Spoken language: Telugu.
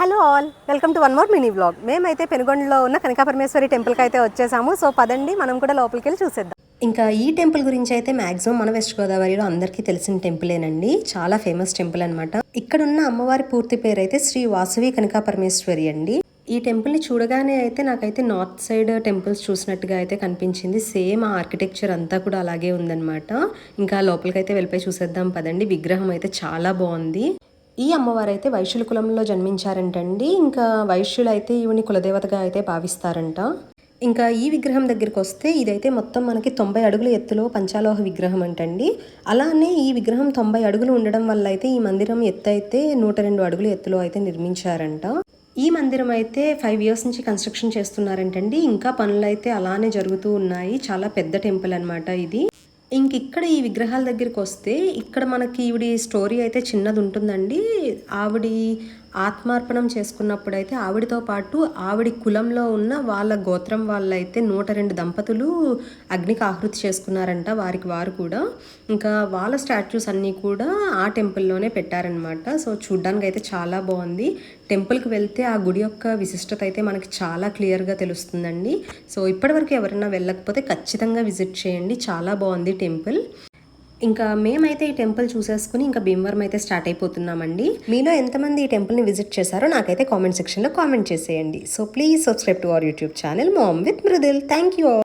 Hello all welcome to one more mini blog మేమైతే పెనుగొండలో ఉన్న కనకాపరమేశ్వరి టెంపుల్కి అయితే వచ్చేసాము. సో పదండి మనం కూడా లోపలికి వెళ్ళి చూసేద్దాం. ఇంకా ఈ టెంపుల్ గురించి అయితే మాక్సిమం మన వెస్ట్ గోదావరిలో అందరికీ తెలిసిన టెంపులేనండి. చాలా ఫేమస్ టెంపుల్ అనమాట ఇక్కడ ఉన్న అమ్మవారి పూర్తి పేరు అయితే శ్రీ వాసవి కనకాపరమేశ్వరి అండి. ఈ టెంపుల్ని చూడగానే అయితే నాకైతే నార్త్ సైడ్ టెంపుల్స్ చూసినట్టుగా అయితే కనిపించింది. సేమ్ ఆ ఆర్కిటెక్చర్ అంతా కూడా అలాగే ఉందన్నమాట. ఇంకా లోపలికైతే వెళ్ళిపోయి చూసేద్దాం పదండి. విగ్రహం అయితే చాలా బాగుంది. ఈ అమ్మవారు అయితే వైశ్యుల కులంలో జన్మించారంటండి. ఇంకా వైశ్యులు అయితే ఈవిని కులదేవతగా అయితే భావిస్తారంట. ఇంకా ఈ విగ్రహం దగ్గరికి వస్తే ఇదైతే మొత్తం మనకి తొంభై అడుగుల ఎత్తులో పంచాలోహ విగ్రహం అంటండి అలానే ఈ విగ్రహం తొంభై అడుగులు ఉండడం వల్ల అయితే ఈ మందిరం ఎత్తు అయితే నూట రెండు అడుగుల ఎత్తులో అయితే నిర్మించారంట. ఈ మందిరం అయితే ఫైవ్ ఇయర్స్ నుంచి కన్స్ట్రక్షన్ చేస్తున్నారంటండి. ఇంకా పనులు అయితే అలానే జరుగుతూ ఉన్నాయి. చాలా పెద్ద టెంపుల్ అన్నమాట ఇది. ఇంక ఇక్కడ ఈ విగ్రహాల దగ్గరికి వస్తే ఇక్కడ మనకి ఈవిడి స్టోరీ అయితే చిన్నది ఉంటుందండి. ఆవిడ ఆత్మార్పణం చేసుకున్నప్పుడు అయితే ఆవిడతో పాటు ఆవిడి కులంలో ఉన్న వాళ్ళ గోత్రం వాళ్ళైతే నూట రెండు దంపతులు అగ్నికి ఆహృతి చేసుకున్నారంట వారికి వారు కూడా. ఇంకా వాళ్ళ స్టాచ్యూస్ అన్నీ కూడా ఆ టెంపుల్లోనే పెట్టారనమాట సో చూడ్డానికి అయితే చాలా బాగుంది. టెంపుల్కి వెళ్తే ఆ గుడి యొక్క విశిష్టత అయితే మనకి చాలా క్లియర్గా తెలుస్తుందండి. సో ఇప్పటివరకు ఎవరైనా వెళ్ళకపోతే ఖచ్చితంగా విజిట్ చేయండి. చాలా బాగుంది టెంపుల్. ఇంకా మేమైతే ఈ టెంపుల్ చూసేసుకుని ఇంకా భీమవరం అయితే స్టార్ట్ అయిపోతున్నామండి. మీలో ఎంతమంది ఈ టెంపుల్ని విజిట్ చేశారో నాకైతే కామెంట్ సెక్షన్లో కామెంట్ చేసేయండి. So please subscribe to our YouTube channel. Mom with Mridul. Thank you